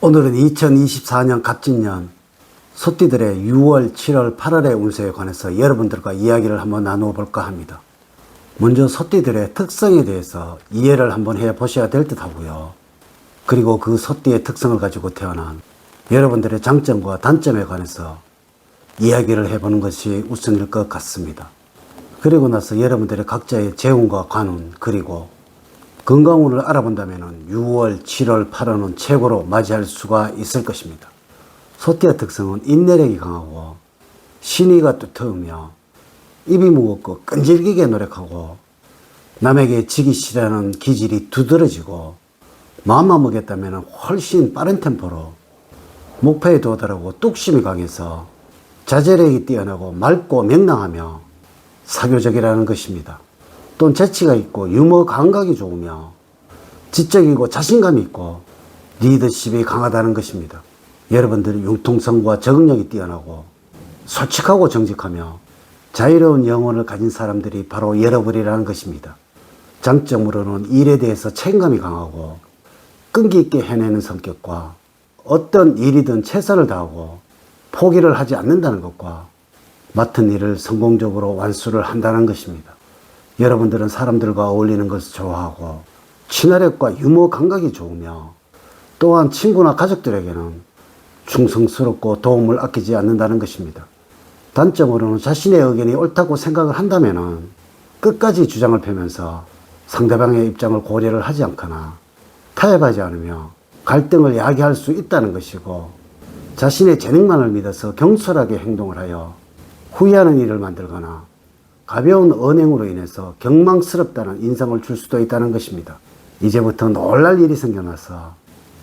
오늘은 2024년 갑진년 소띠들의 6월, 7월, 8월의 운세에 관해서 여러분들과 이야기를 한번 나누어 볼까 합니다. 먼저 소띠들의 특성에 대해서 이해를 한번 해 보셔야 될 듯 하고요. 그리고 그 소띠의 특성을 가지고 태어난 여러분들의 장점과 단점에 관해서 이야기를 해보는 것이 우선일 것 같습니다. 그리고 나서 여러분들의 각자의 재운과 관운 그리고 건강운을 알아본다면 6월, 7월, 8월은 최고로 맞이할 수가 있을 것입니다. 소띠의 특성은 인내력이 강하고 신의가 두터우며 입이 무겁고 끈질기게 노력하고 남에게 지기 싫어하는 기질이 두드러지고 마음만 먹였다면 훨씬 빠른 템포로 목표에 도달하고 뚝심이 강해서 자제력이 뛰어나고 맑고 명랑하며 사교적이라는 것입니다. 또는 재치가 있고 유머 감각이 좋으며 지적이고 자신감이 있고 리더십이 강하다는 것입니다. 여러분들이 융통성과 적응력이 뛰어나고 솔직하고 정직하며 자유로운 영혼을 가진 사람들이 바로 여러분이라는 것입니다. 장점으로는 일에 대해서 책임감이 강하고 끈기 있게 해내는 성격과 어떤 일이든 최선을 다하고 포기를 하지 않는다는 것과 맡은 일을 성공적으로 완수를 한다는 것입니다. 여러분들은 사람들과 어울리는 것을 좋아하고 친화력과 유머 감각이 좋으며 또한 친구나 가족들에게는 충성스럽고 도움을 아끼지 않는다는 것입니다. 단점으로는 자신의 의견이 옳다고 생각을 한다면 끝까지 주장을 펴면서 상대방의 입장을 고려를 하지 않거나 타협하지 않으며 갈등을 야기할 수 있다는 것이고 자신의 재능만을 믿어서 경솔하게 행동을 하여 후회하는 일을 만들거나 가벼운 언행으로 인해서 경망스럽다는 인상을 줄 수도 있다는 것입니다. 이제부터 놀랄 일이 생겨나서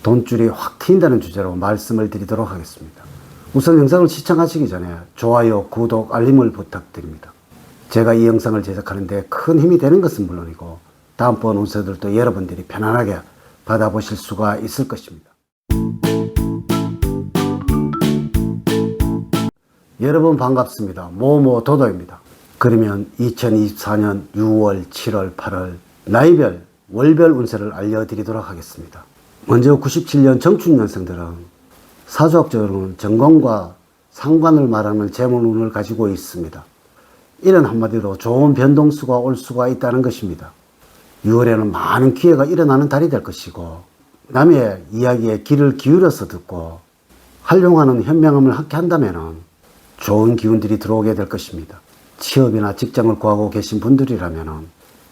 돈줄이 확 트인다는 주제로 말씀을 드리도록 하겠습니다. 우선 영상을 시청하시기 전에 좋아요, 구독, 알림을 부탁드립니다. 제가 이 영상을 제작하는데 큰 힘이 되는 것은 물론이고 다음번 운세들도 여러분들이 편안하게 받아보실 수가 있을 것입니다. 여러분 반갑습니다. 모모 도도입니다. 그러면 2024년 6월, 7월, 8월 나이별, 월별 운세를 알려드리도록 하겠습니다. 먼저 97년 정축년생들은 사주학적으로는 정관과 상관을 말하는 재물운을 가지고 있습니다. 이런 한마디로 좋은 변동수가 올 수가 있다는 것입니다. 6월에는 많은 기회가 일어나는 달이 될 것이고 남의 이야기에 귀를 기울여서 듣고 활용하는 현명함을 함께 한다면 좋은 기운들이 들어오게 될 것입니다. 취업이나 직장을 구하고 계신 분들이라면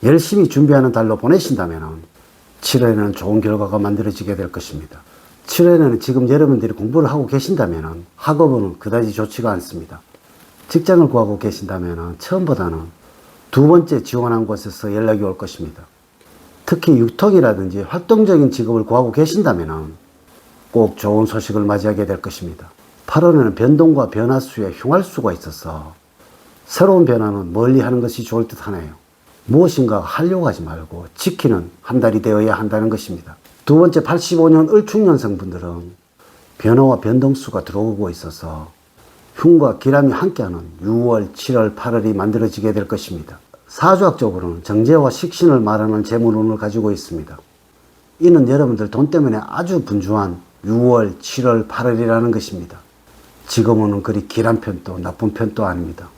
열심히 준비하는 달로 보내신다면 7월에는 좋은 결과가 만들어지게 될 것입니다. 7월에는 지금 여러분들이 공부를 하고 계신다면 학업은 그다지 좋지가 않습니다. 직장을 구하고 계신다면 처음보다는 두 번째 지원한 곳에서 연락이 올 것입니다. 특히 유통이라든지 활동적인 직업을 구하고 계신다면 꼭 좋은 소식을 맞이하게 될 것입니다. 8월에는 변동과 변화 수에 흉할 수가 있어서 새로운 변화는 멀리 하는 것이 좋을 듯 하네요. 무엇인가 하려고 하지 말고 지키는 한 달이 되어야 한다는 것입니다. 두 번째 85년 을축년생 분들은 변화와 변동수가 들어오고 있어서 흉과 기람이 함께하는 6월, 7월, 8월이 만들어지게 될 것입니다. 사주학적으로는 정제와 식신을 말하는 재물운을 가지고 있습니다. 이는 여러분들 돈 때문에 아주 분주한 6월, 7월, 8월이라는 것입니다. 지금은 그리 길한 편도 나쁜 편도 아닙니다.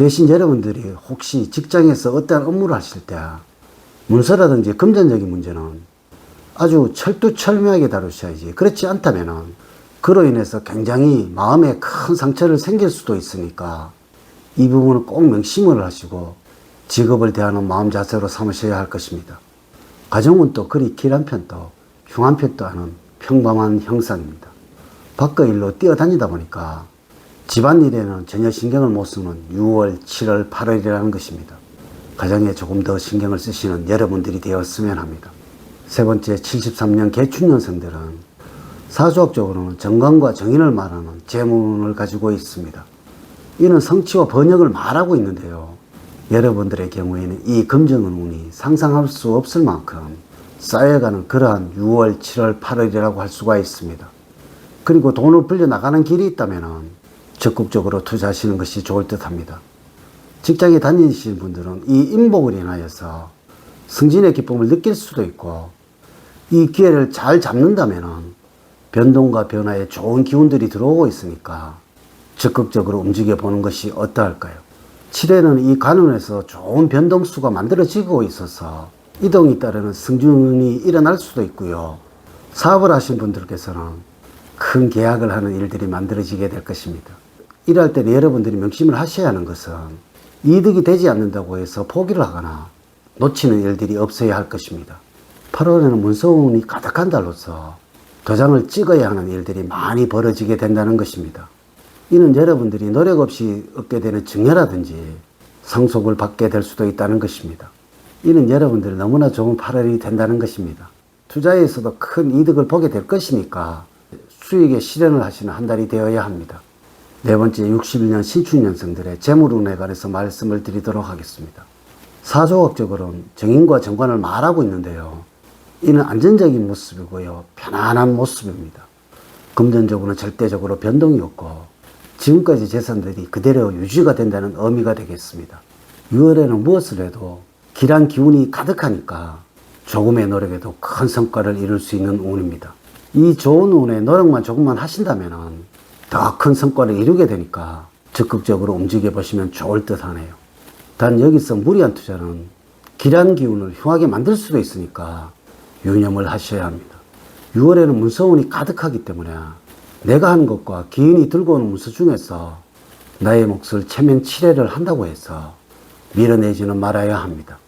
대신 여러분들이 혹시 직장에서 어떠한 업무를 하실 때 문서라든지 금전적인 문제는 아주 철두철미하게 다루셔야지 그렇지 않다면 그로 인해서 굉장히 마음에 큰 상처를 생길 수도 있으니까 이 부분을 꼭 명심을 하시고 직업을 대하는 마음 자세로 삼으셔야 할 것입니다. 가정은 또 그리 길 한 편도 흉 한 편도 아닌 평범한 형상입니다. 밖의 일로 뛰어다니다 보니까 집안일에는 전혀 신경을 못 쓰는 6월, 7월, 8월이라는 것입니다. 가정에 조금 더 신경을 쓰시는 여러분들이 되었으면 합니다. 세 번째 73년 개축년생들은 사주학적으로는 정관과 정인을 말하는 재문을 가지고 있습니다. 이는 성취와 번역을 말하고 있는데요. 여러분들의 경우에는 이 금정은 운이 상상할 수 없을 만큼 쌓여가는 그러한 6월, 7월, 8월이라고 할 수가 있습니다. 그리고 돈을 불려 나가는 길이 있다면 적극적으로 투자하시는 것이 좋을 듯 합니다. 직장에 다니시는 분들은 이 인복을 인하여서 승진의 기쁨을 느낄 수도 있고 이 기회를 잘 잡는다면 변동과 변화에 좋은 기운들이 들어오고 있으니까 적극적으로 움직여 보는 것이 어떠할까요? 7회는 이 관운에서 좋은 변동수가 만들어지고 있어서 이동이 따르는 승준이 일어날 수도 있고요. 사업을 하신 분들께서는 큰 계약을 하는 일들이 만들어지게 될 것입니다. 일할 때는 여러분들이 명심을 하셔야 하는 것은 이득이 되지 않는다고 해서 포기를 하거나 놓치는 일들이 없어야 할 것입니다. 8월에는 문서운이 가득한 달로서 도장을 찍어야 하는 일들이 많이 벌어지게 된다는 것입니다. 이는 여러분들이 노력 없이 얻게 되는 증여라든지 상속을 받게 될 수도 있다는 것입니다. 이는 여러분들이 너무나 좋은 8월이 된다는 것입니다. 투자에서도 큰 이득을 보게 될 것이니까 수익의 실현을 하시는 한 달이 되어야 합니다. 네 번째 61년 신축년생들의 재물운에 관해서 말씀을 드리도록 하겠습니다. 사조학적으로는 정인과 정관을 말하고 있는데요. 이는 안전적인 모습이고요. 편안한 모습입니다. 금전적으로는 절대적으로 변동이 없고 지금까지 재산들이 그대로 유지가 된다는 의미가 되겠습니다. 6월에는 무엇을 해도 길한 기운이 가득하니까 조금의 노력에도 큰 성과를 이룰 수 있는 운입니다. 이 좋은 운에 노력만 조금만 하신다면 더 큰 성과를 이루게 되니까 적극적으로 움직여 보시면 좋을 듯 하네요. 단 여기서 무리한 투자는 길한 기운을 흉하게 만들 수도 있으니까 유념을 하셔야 합니다. 6월에는 문서운이 가득하기 때문에 내가 하는 것과 기운이 들고 오는 문서 중에서 나의 몫을 체면 7회를 한다고 해서 밀어내지는 말아야 합니다.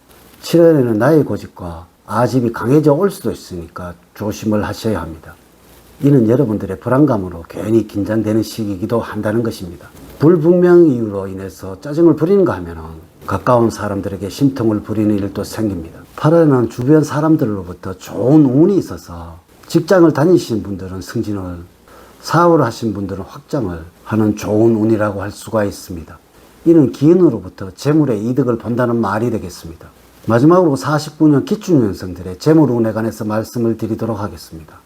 7월에는 나의 고집과 아집이 강해져 올 수도 있으니까 조심을 하셔야 합니다. 이는 여러분들의 불안감으로 괜히 긴장되는 시기이기도 한다는 것입니다. 불분명 이유로 인해서 짜증을 부리는가 하면은 가까운 사람들에게 심통을 부리는 일도 생깁니다. 8월에는 주변 사람들로부터 좋은 운이 있어서 직장을 다니시는 분들은 승진을, 사업을 하신 분들은 확장을 하는 좋은 운이라고 할 수가 있습니다. 이는 기운으로부터 재물의 이득을 본다는 말이 되겠습니다. 마지막으로 49년 기축년생들의 재물운에 관해서 말씀을 드리도록 하겠습니다.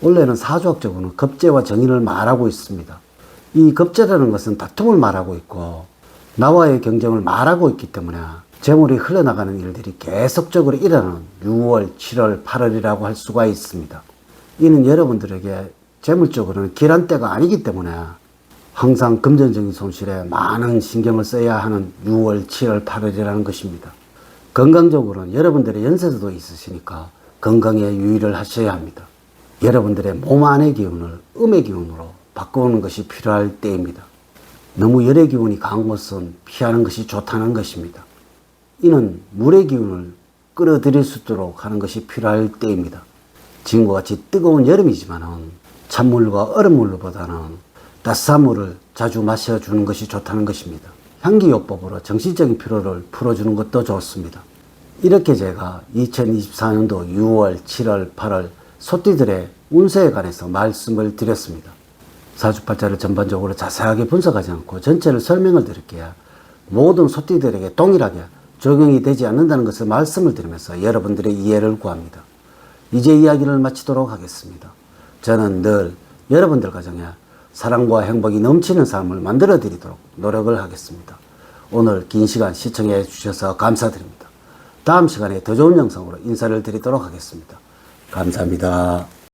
원래는 사주학적으로는 겁재와 정인을 말하고 있습니다. 이 겁재라는 것은 다툼을 말하고 있고 나와의 경쟁을 말하고 있기 때문에 재물이 흘러나가는 일들이 계속적으로 일어나는 6월, 7월, 8월이라고 할 수가 있습니다. 이는 여러분들에게 재물적으로는 길한 때가 아니기 때문에 항상 금전적인 손실에 많은 신경을 써야 하는 6월, 7월, 8월이라는 것입니다. 건강적으로는 여러분들의 연세도 있으시니까 건강에 유의를 하셔야 합니다. 여러분들의 몸 안의 기운을 음의 기운으로 바꾸는 것이 필요할 때입니다. 너무 열의 기운이 강한 것은 피하는 것이 좋다는 것입니다. 이는 물의 기운을 끌어들일 수 있도록 하는 것이 필요할 때입니다. 지금과 같이 뜨거운 여름이지만은 찬물과 얼음물보다는 따스한 물을 자주 마셔주는 것이 좋다는 것입니다. 향기요법으로 정신적인 피로를 풀어주는 것도 좋습니다. 이렇게 제가 2024년도 6월, 7월, 8월 소띠들의 운세에 관해서 말씀을 드렸습니다. 사주팔자를 전반적으로 자세하게 분석하지 않고 전체를 설명을 드릴게요. 모든 소띠들에게 동일하게 적용이 되지 않는다는 것을 말씀을 드리면서 여러분들의 이해를 구합니다. 이제 이야기를 마치도록 하겠습니다. 저는 늘 여러분들 가정에 사랑과 행복이 넘치는 삶을 만들어 드리도록 노력을 하겠습니다. 오늘 긴 시간 시청해 주셔서 감사드립니다. 다음 시간에 더 좋은 영상으로 인사를 드리도록 하겠습니다. 감사합니다.